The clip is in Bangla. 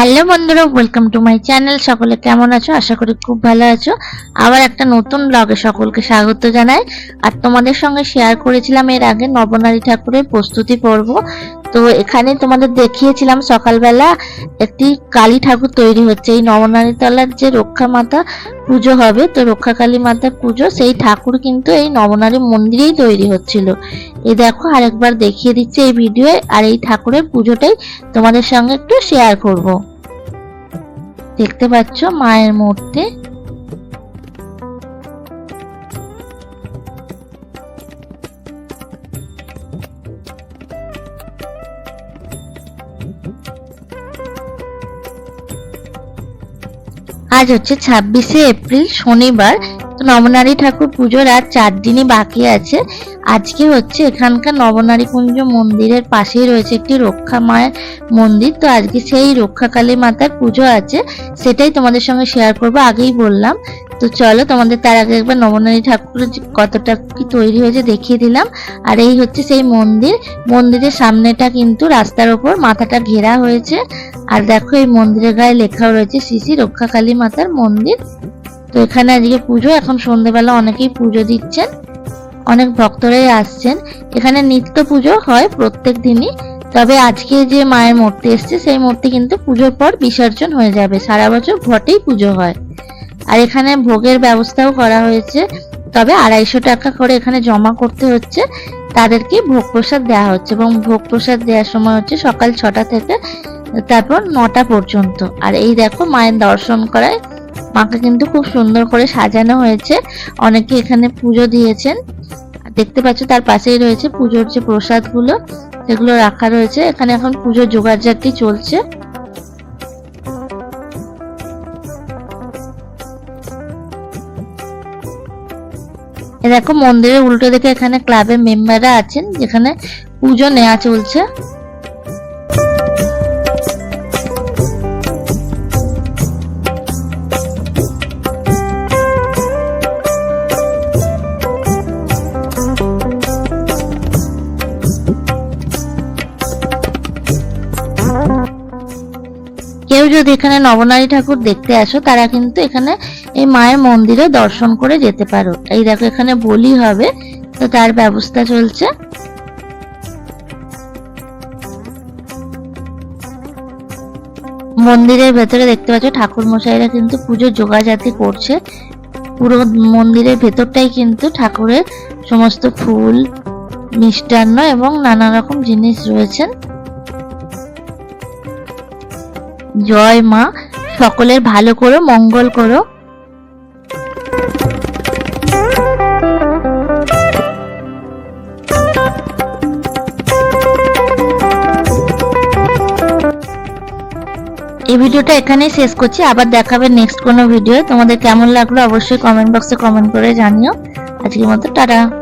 হ্যালো বন্ধুরা ওয়েলকাম টু মাই চ্যানেল সকলে কেমন আছো? আশা করি খুব ভালো আছো। আবার একটা নতুন ব্লগে সকলকে স্বাগত জানাই। আর তোমাদের সঙ্গে শেয়ার করেছিলাম এর আগে নবনারী ঠাকুরের প্রস্তুতি পর্ব। তো এখানে তোমাদের দেখিয়েছিলাম সকালবেলা একটি কালী ঠাকুর তৈরি হচ্ছে। এই নবনারী তলার যে রক্ষা মাতা পুজো হবে, তো রক্ষা কালী মাতার পুজো, সেই ঠাকুর কিন্তু এই নবনারী মন্দিরেই তৈরি হচ্ছিল। এই দেখো, আরেকবার দেখিয়ে দিচ্ছে এই ভিডিওয়ে আর এই ঠাকুরের পুজোটাই তোমাদের সঙ্গে একটু শেয়ার করব। দেখতে পাচ্ছ মায়ের মূর্তি। আজ হচ্ছে ছাব্বিশে এপ্রিল শনিবার। নবনারী ঠাকুর পুজোর আর চার দিনই বাকি আছে। আজকে হচ্ছে এখানকার নবনারী কুঞ্জ মন্দিরের পাশেই রয়েছে একটি রক্ষা মায়ের মন্দির। তো আজকে সেই রক্ষা কালী মাতার পুজো আছে। সেটাই তোমাদের সঙ্গে শেয়ার করব, আগেই বললাম। তো চলো তোমাদের তার আগে একবার নবনারী ঠাকুর কতটা কি তৈরি হয়েছে দেখিয়ে দিলাম। আর এই হচ্ছে সেই মন্দির। মন্দিরের সামনেটা কিন্তু রাস্তার ওপর মাথাটা ঘেরা হয়েছে। আর দেখো এই মন্দিরের গায়ে লেখাও রয়েছে শ্রী শ্রী রক্ষা কালী মাতার মন্দির। তো এখানে আজকে পুজো, এখন সন্ধ্যেবেলা অনেকেই পুজো দিচ্ছেন, অনেক ভক্তরাই আসছেন। এখানে নিত্য পুজো হয় প্রত্যেক দিনই, তবে আজকে যে মায়ের মূর্তি এসছে, সেই মূর্তি কিন্তু পুজোর পর বিসর্জন হয়ে যাবে। সারা বছর ঘটেই পুজো হয়। আর এখানে ভোগের ব্যবস্থাও করা হয়েছে, তবে আড়াইশো টাকা করে এখানে জমা করতে হচ্ছে। তাদেরকে ভোগ প্রসাদ দেওয়া হচ্ছে এবং ভোগ প্রসাদ দেওয়ার সময় হচ্ছে সকাল ছটা থেকে তারপর নটা পর্যন্ত। আর এই দেখো মায়ের দর্শন করায় মাকে কিন্তু খুব সুন্দর করে সাজানো হয়েছে। অনেকে এখানে পুজো দিয়েছেন। দেখতে পাচ্ছ তার পাশেই রয়েছে পুজোর যে প্রসাদগুলো, সেগুলো রাখা রয়েছে। এখানে এখন পুজোর জোগাড়জাতি চলছে। এ দেখো মন্দিরের উল্টো দিকে এখানে ক্লাবের মেম্বাররা আছেন, যেখানে পুজো নেওয়া চলছে। কেউ যদি এখানে নবনারী ঠাকুর দেখতে আসো, তারা কিন্তু এখানে এই মায়ের মন্দিরে দর্শন করে যেতে পারো। এই দেখো, এখানে বলি হবে, তো তার ব্যবস্থা চলছে। মন্দিরের ভেতরে দেখতে পাচ্ছ ঠাকুর মশাইরা কিন্তু পুজো জোগাজাতি করছে। পুরো মন্দিরের ভেতরটাই কিন্তু ঠাকুরের সমস্ত ফুল, মিষ্টান্ন এবং নানা রকম জিনিস রয়েছেন। জয় মা। সকলের ভালো করো, মঙ্গল করো। এই ভিডিওটা এখানেই শেষ করছি। আবার দেখাবে নেক্সট কোনো ভিডিও তোমাদের কেমন লাগল অবশ্যই কমেন্ট বক্সে কমেন্ট করে জানিও। আজকের মতো টাটা।